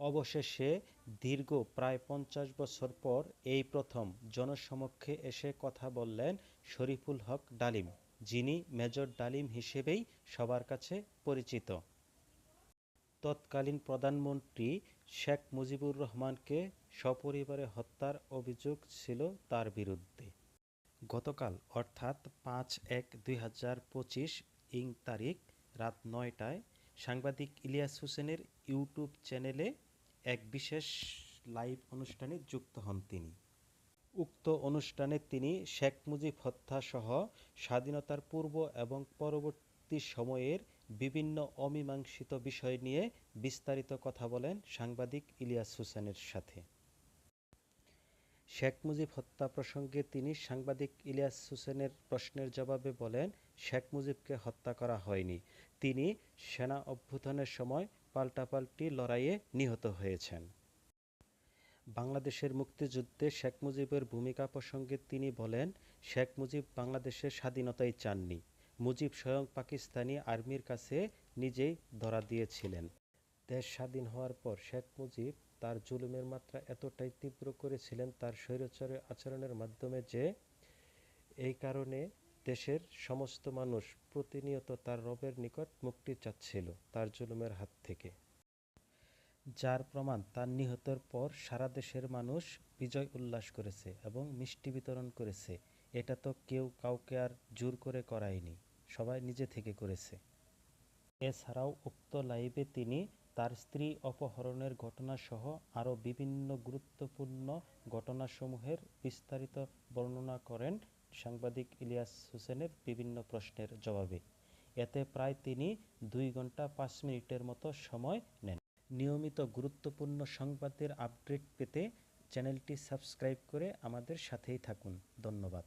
অবশেষে দীর্ঘ প্রায় পঞ্চাশ বছর পর এই প্রথম জনসমক্ষে এসে কথা বললেন শরীফুল হক ডালিম, যিনি মেজর ডালিম হিসেবেই সবার কাছে পরিচিত। তৎকালীন প্রধানমন্ত্রী শেখ মুজিবুর রহমানকে সপরিবারে হত্যার অভিযোগ ছিল তার বিরুদ্ধে। গতকাল, অর্থাৎ পাঁচ এক দুই হাজার পঁচিশ ইং তারিখ, রাত নয়টায় সাংবাদিক ইলিয়াস হোসেনের ইউটিউব চ্যানেলে এক বিশেষ লাইভ অনুষ্ঠানে যুক্ত হন তিনি। উক্ত অনুষ্ঠানে তিনি শেখ মুজিব হত্যাসহ স্বাধীনতার পূর্ব এবং পরবর্তী সময়ের বিভিন্ন অমীমাংসিত বিষয় নিয়ে বিস্তারিত কথা বলেন সাংবাদিক ইলিয়াস হোসেনের সাথে। শেখ মুজিব হত্যা প্রসঙ্গে তিনি সাংবাদিক ইলিয়াস হোসেনের প্রশ্নের জবাবে বলেন, শেখ মুজিবকে হত্যা করা হয়নি। তিনি সেনা অভ্যুত্থানের সময় পাল্টাপাল্টি লড়াইয়ে নিহত হয়েছেন। বাংলাদেশের মুক্তিযুদ্ধে শেখ মুজিবের ভূমিকা প্রসঙ্গে তিনি বলেন, শেখ মুজিব বাংলাদেশের স্বাধীনতাই চাননি। মুজিব স্বয়ং পাকিস্তানি আর্মির কাছে নিজেই ধরা দিয়েছিলেন। দেশ স্বাধীন হওয়ার পর শেখ মুজিব তার জুলুমের মাত্রা এতটাই তীব্র করেছিলেন তার স্বৈরাচারী আচরণের মাধ্যমে যে, এই কারণে দেশের সমস্ত মানুষ প্রতিনিয়ত তার রবের নিকট মুক্তি চাচ্ছিল তার জুলুমের হাত থেকে। যার প্রমাণ তার নিহতের পর সারা দেশের মানুষ বিজয় উল্লাস করেছে এবং মিষ্টি বিতরণ করেছে। এটা তো কেউ কাউকে আর জোর করে করায়নি, সবাই নিজে থেকে করেছে। এছাড়াও উক্ত লাইভে তিনি তার স্ত্রী অপহরণের ঘটনাসহ আরও বিভিন্ন গুরুত্বপূর্ণ ঘটনাসমূহের বিস্তারিত বর্ণনা করেন। সাংবাদিক ইলিয়াস হোসেনের বিভিন্ন প্রশ্নের জবাবে। এতে প্রায় তিনি দুই ঘণ্টা পাঁচ মিনিটের মতো সময় নেন। নিয়মিত গুরুত্বপূর্ণ সংবাদের আপডেট পেতে চ্যানেলটি সাবস্ক্রাইব করে আমাদের সাথেই থাকুন। ধন্যবাদ।